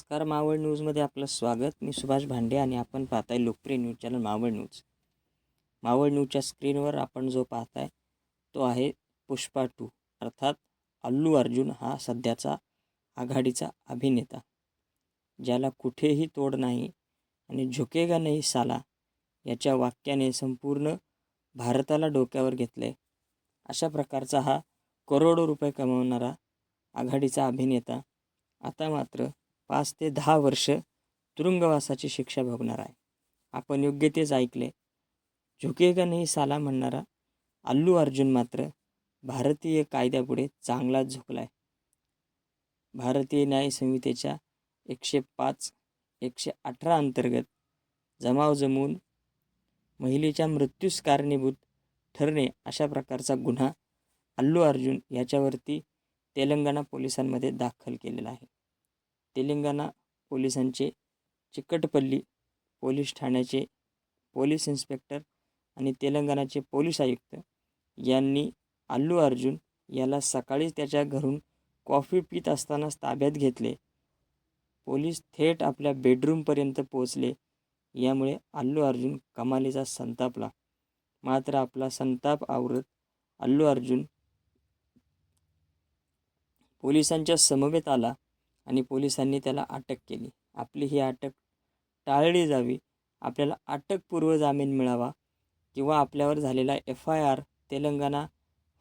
नमस्कार मावळ न्यूजमध्ये आपलं स्वागत. मी सुभाष भांडे आणि आपण पाहताय लोकप्रिय news channel Maval news. Maval न्यूजच्या स्क्रीनवर आपण जो पाहताय तो आहे पुष्पा टू. अर्थात अल्लू अर्जुन हा सध्याचा आघाडीचा अभिनेता ज्याला कुठेही तोड नाही आणि झुकेगा नाही साला याच्या वाक्याने संपूर्ण भारताला डोक्यावर घेतलं आहे अशा प्रकारचा हा करोडो रुपये कमावणारा आघाडीचा अभिनेता. आता मात्र पाच ते दहा वर्ष तुरुंगवासाची शिक्षा भोगणार आहे. आपण योग्य तेच ऐकले. झुकेगा नाही साला म्हणणारा अल्लू अर्जुन मात्र भारतीय कायद्यापुढे चांगलाच झुकला आहे भारतीय न्याय संहितेच्या एकशे पाच एकशे अठरा अंतर्गत जमाव जमून महिलेच्या मृत्यूस कारणीभूत ठरणे अशा प्रकारचा गुन्हा अल्लू अर्जुन याच्यावरती तेलंगणा पोलिसांमध्ये दाखल केलेला आहे. तेलंगणा पोलिसांचे चिकटपल्ली पोलीस ठाण्याचे पोलीस इन्स्पेक्टर आणि तेलंगणाचे पोलीस आयुक्त यांनी अल्लू अर्जुन याला सकाळीच त्याच्या घरून कॉफी पित असतानाच ताब्यात घेतले. पोलीस थेट आपल्या बेडरूमपर्यंत पोहोचले. यामुळे अल्लू अर्जुन कमालीचा संतापला. मात्र आपला संताप आवरत अल्लू अर्जुन पोलिसांच्या समवेत आला. आणि पोलिसांनी त्याला अटक केली. आपली ही अटक टाळली जावी. आपल्याला अटकपूर्व जामीन मिळावा किंवा आपल्यावर झालेला एफ आय आर तेलंगणा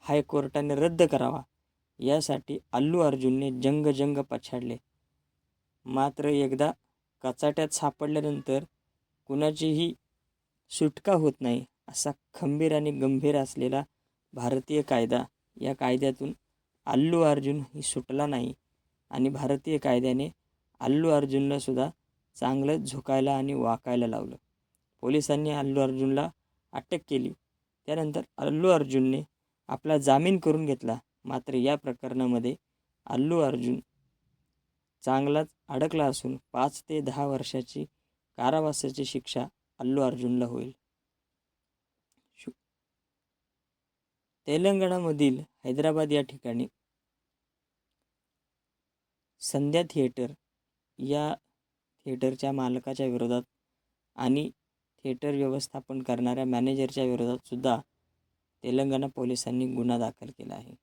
हायकोर्टाने रद्द करावा. यासाठी अल्लू अर्जुनने जंग जंग पछाडले. मात्र एकदा कचाट्यात सापडल्यानंतर कुणाचीही सुटका होत नाही असा खंबीर आणि गंभीर असलेला भारतीय कायदा या कायद्यातून अल्लू अर्जुन ही सुटला नाही. आणि भारतीय कायद्याने अल्लू अर्जुनला सुद्धा चांगलं झुकायला आणि वाकायला लावलं. पोलिसांनी अल्लू अर्जुनला अटक केली. त्यानंतर अल्लू अर्जुनने आपला जामीन करून घेतला. मात्र या प्रकरणामध्ये अल्लू अर्जुन चांगलाच अडकला असून पाच ते दहा वर्षाची कारावासाची शिक्षा अल्लू अर्जुनला होईल. शु तेलंगणामधील हैदराबाद या ठिकाणी संध्या थिएटर या थिएटरच्या मालकाच्या विरोधात आणि थिएटर व्यवस्थापन करणाऱ्या मॅनेजरच्या विरोधात सुद्धा तेलंगणा पोलिसांनी गुन्हा दाखल केला आहे.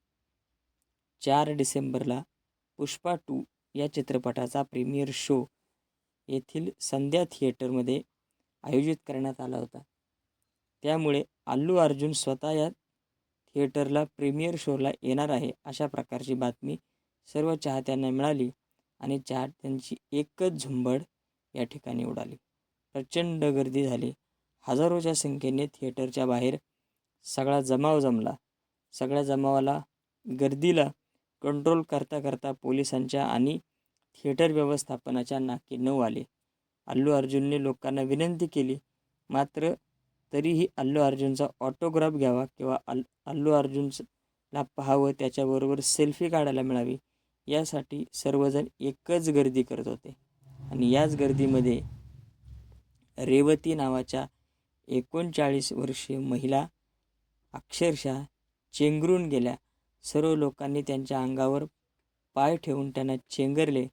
चार डिसेंबरला पुष्पा टू या चित्रपटाचा प्रीमियर शो येथील संध्या थिएटरमध्ये आयोजित करण्यात आला होता. त्यामुळे अल्लू अर्जुन स्वतः या थिएटरला प्रीमियर शोला येणार आहे अशा प्रकारची बातमी सर्व चाहत्यांना मिळाली आणि चाहत्यांची एकच झुंबड या ठिकाणी उडाली. प्रचंड गर्दी झाली. हजारोच्या संख्येने थिएटरच्या बाहेर सगळा जमाव जमला. सगळ्या जमावाला गर्दीला कंट्रोल करता करता पोलिसांच्या आणि थिएटर व्यवस्थापनाच्या नाकी नऊ आले. अल्लू अर्जुनने लोकांना विनंती केली मात्र तरीही अल्लू अर्जुनचा ऑटोग्राफ घ्यावा किंवा अल अल्लू अर्जुनला पाहावं त्याच्याबरोबर सेल्फी काढायला मिळावी यासाठी सर्वजण एकच गर्दी करत होते. आणि याच गर्दीमध्ये रेवती नावाच्या एकोणचाळीस वर्षीय महिला अक्षरशः चेंगरून गेल्या. सर्व लोकांनी त्यांच्या अंगावर पाय ठेवून त्यांना चेंगरले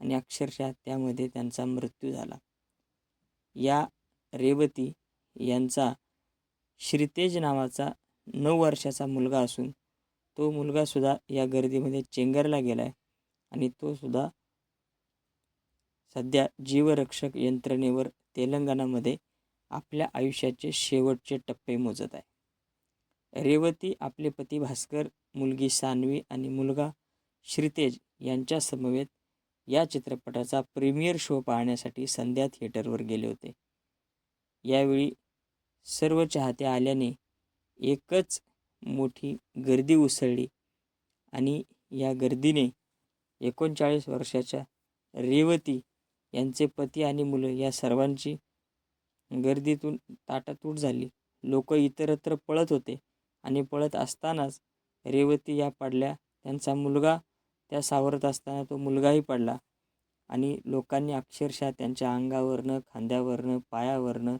आणि अक्षरशः त्यामध्ये त्यांचा मृत्यू झाला. या रेवती यांचा श्रीतेज नावाचा नऊ वर्षाचा मुलगा असून तो मुलगासुद्धा या गर्दीमध्ये चेंगरला गेला आहे आणि तो सुद्धा सध्या जीवरक्षक यंत्रणेवर तेलंगणामध्ये आपल्या आयुष्याचे शेवटचे टप्पे मोजत आहे. रेवती आपले पती भास्कर मुलगी सान्वी आणि मुलगा श्रीतेज यांच्या समवेत या चित्रपटाचा प्रीमियर शो पाहण्यासाठी संध्या थिएटरवर गेले होते. यावेळी सर्व चाहते आल्याने एकच मोठी गर्दी उसळली आणि या गर्दीने एकोणचाळीस वर्षाच्या रेवती यांचे पती आणि मुलं या सर्वांची गर्दीतून ताटातूट झाली. लोक इतरत्र पळत होते आणि पळत असतानाच रेवती या पडल्या. त्यांचा मुलगा त्या सावरत असताना तो मुलगाही पडला आणि लोकांनी अक्षरशः त्यांच्या अंगावरनं खांद्यावरनं पायावरनं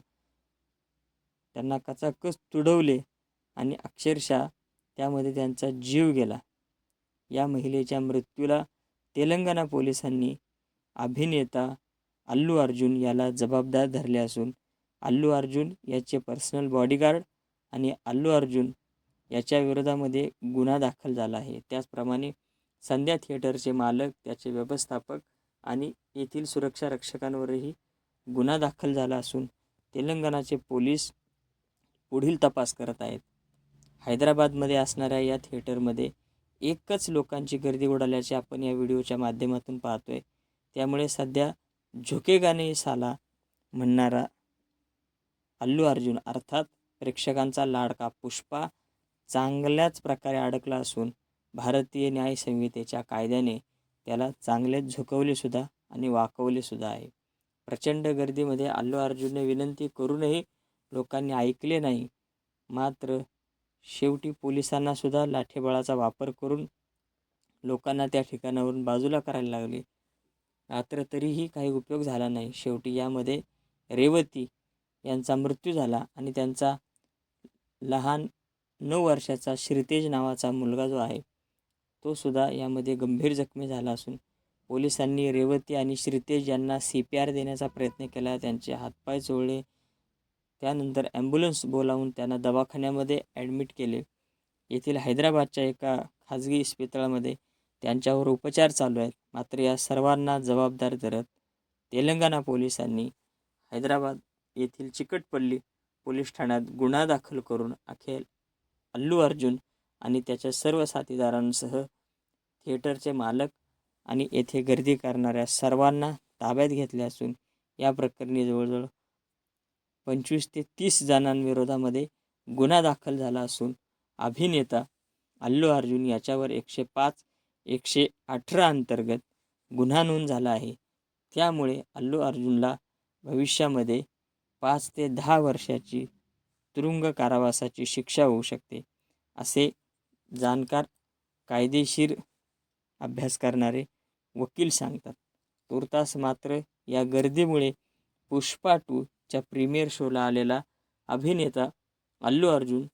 त्यांना कचाकच तुडवले. आणि अक्षरशः त्यामध्ये त्यांचा जीव गेला. या महिलेच्या मृत्यूला तेलंगणा पोलिसांनी अभिनेता अल्लू अर्जुन याला जबाबदार धरले असून अल्लू अर्जुन याचे पर्सनल बॉडीगार्ड आणि अल्लू अर्जुन याच्या विरोधामध्ये गुन्हा दाखल झाला आहे. त्याचप्रमाणे संध्या थिएटरचे मालक त्याचे व्यवस्थापक आणि येथील सुरक्षा रक्षकांवरही गुन्हा दाखल झाला असून तेलंगणाचे पोलीस पुढील तपास करत आहेत. हैदराबादमध्ये असणाऱ्या या थिएटरमध्ये एकच लोकांची गर्दी उडाल्याचे आपण या व्हिडिओच्या माध्यमातून पाहतो आहे त्यामुळे सध्या झुकेगाने साला म्हणणारा अल्लू अर्जुन अर्थात प्रेक्षकांचा लाडका पुष्पा चांगल्याच प्रकारे अडकला असून भारतीय न्याय संहितेच्या कायद्याने त्याला चांगलेच झुकवले सुद्धा आणि वाकवले सुद्धा आहे. प्रचंड गर्दीमध्ये अल्लू अर्जुनने विनंती करूनही लोकांनी ऐकले नाही. मात्र शेवटी पोलिसांना सुद्धा लाठीबळाचा वापर करून लोकांना त्या ठिकाणावरून बाजूला करायला लागले. मात्र तरीही काही उपयोग झाला नाही. शेवटी यामध्ये रेवती यांचा मृत्यू झाला आणि त्यांचा लहान नऊ वर्षाचा श्रीतेज नावाचा मुलगा जो आहे तो सुद्धा यामध्ये गंभीर जखमी झाला असून पोलिसांनी रेवती आणि श्रीतेज यांना सी पी आर देण्याचा प्रयत्न केला. त्यांचे हातपाय चोळले. त्यानंतर ॲम्ब्युलन्स बोलावून त्यांना दवाखान्यामध्ये ॲडमिट केले. येथील हैदराबादच्या एका खाजगी इस्पितळामध्ये त्यांच्यावर उपचार चालू आहेत. मात्र या सर्वांना जबाबदार धरत तेलंगणा पोलिसांनी हैदराबाद येथील चिकटपल्ली पोलीस ठाण्यात गुन्हा दाखल करून अखेर अल्लू अर्जुन आणि त्याच्या सर्व साथीदारांसह थिएटरचे मालक आणि येथे गर्दी करणाऱ्या सर्वांना ताब्यात घेतले असून या प्रकरणी जवळजवळ पंचवीस ते तीस जणांविरोधामध्ये गुन्हा दाखल झाला असून अभिनेता अल्लू अर्जुन याच्यावर एकशे पाच एकशे अठरा अंतर्गत गुन्हा नोंद झाला आहे. त्यामुळे अल्लू अर्जुनला भविष्यामध्ये पाच ते दहा वर्षाची तुरुंग कारावासाची शिक्षा होऊ शकते असे जाणकार कायदेशीर अभ्यास करणारे वकील सांगतात. तुर्तास मात्र या गर्दीमुळे पुष्पा टू च्या प्रीमियर शोला आलेला अभिनेता अल्लू अर्जुन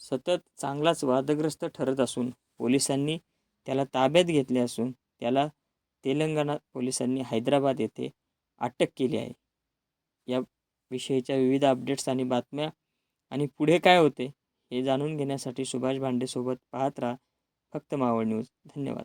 सतत चांगलाच वादग्रस्त ठरत असून पोलिसांनी त्याला ताब्यात घेतले असून त्याला तेलंगणा पोलिसांनी हैदराबाद येथे अटक केली आहे. या विषयीच्या विविध अपडेट्स आणि बातम्या आणि पुढे काय होते हे जाणून घेण्यासाठी सुभाष भांडेसोबत पाहत राहा फक्त मावळ न्यूज. धन्यवाद.